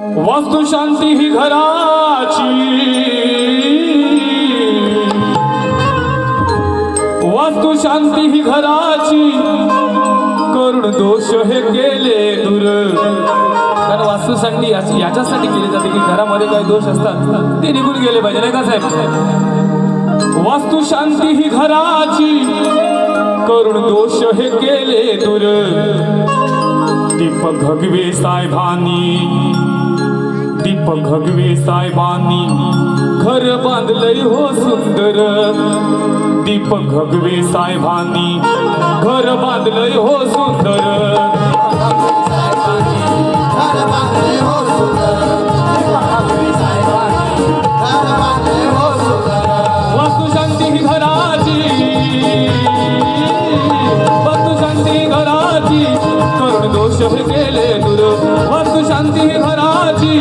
वास्तुशांती ही घराची. वास्तुशांती ही घराची. करुण दोष हे केले दूर. कारण वास्तुशांती याची- याच्यासाठी केली जाते की घरामध्ये काही दोष असतात ते निघून गेले पाहिजे नाही का साहेब? वास्तुशांती ही घराची. करुण दोष हे केले दूर. दीपक घगवे साहेबांनी दीपक घगवे साहेबांनी घर बांधलंय हो सुंदर. दीपक घगवे साहेबांनी घर बांधलंय हो सुंदर. घराची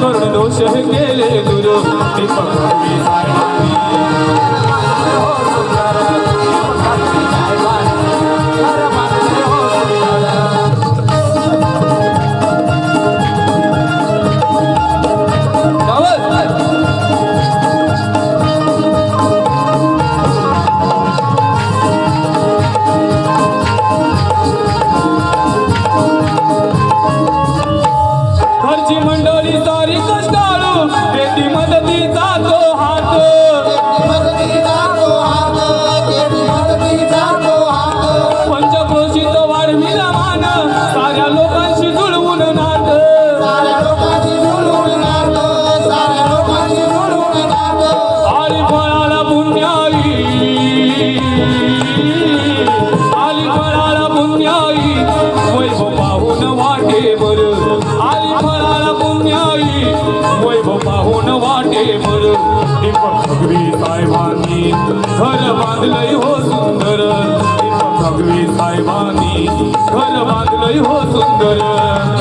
करुण दोष हे केले दूर दीपक घरची मंडळी सारी कष्टाळू बेटी मदतीचा वैभव पाहून वाटे बर दीपक भगवी साहेबांनी घर बांधलंय हो सुंदर. दीपक भगवी साहेबांनी घर बांधलंय हो सुंदर.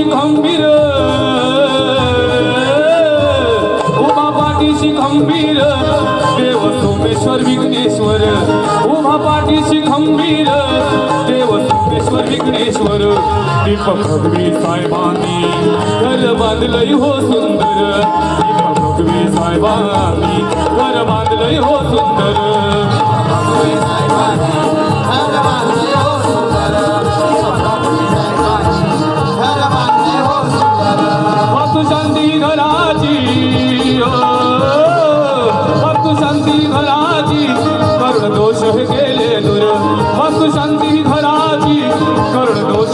पाठीशी खंबीर उभा पाठीशी खंबीर देव सोमेश्वर विघ्नेश्वर। उभा पाठीशी खंबीर देव सोमेश्वर विघ्नेश्वर। दीपक भगवी साहेबांनी घर बांधलंय हो सुंदर। दीपक भगवी साहेबांनी घर बांधलंय हो सुंदर।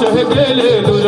रह गए दूर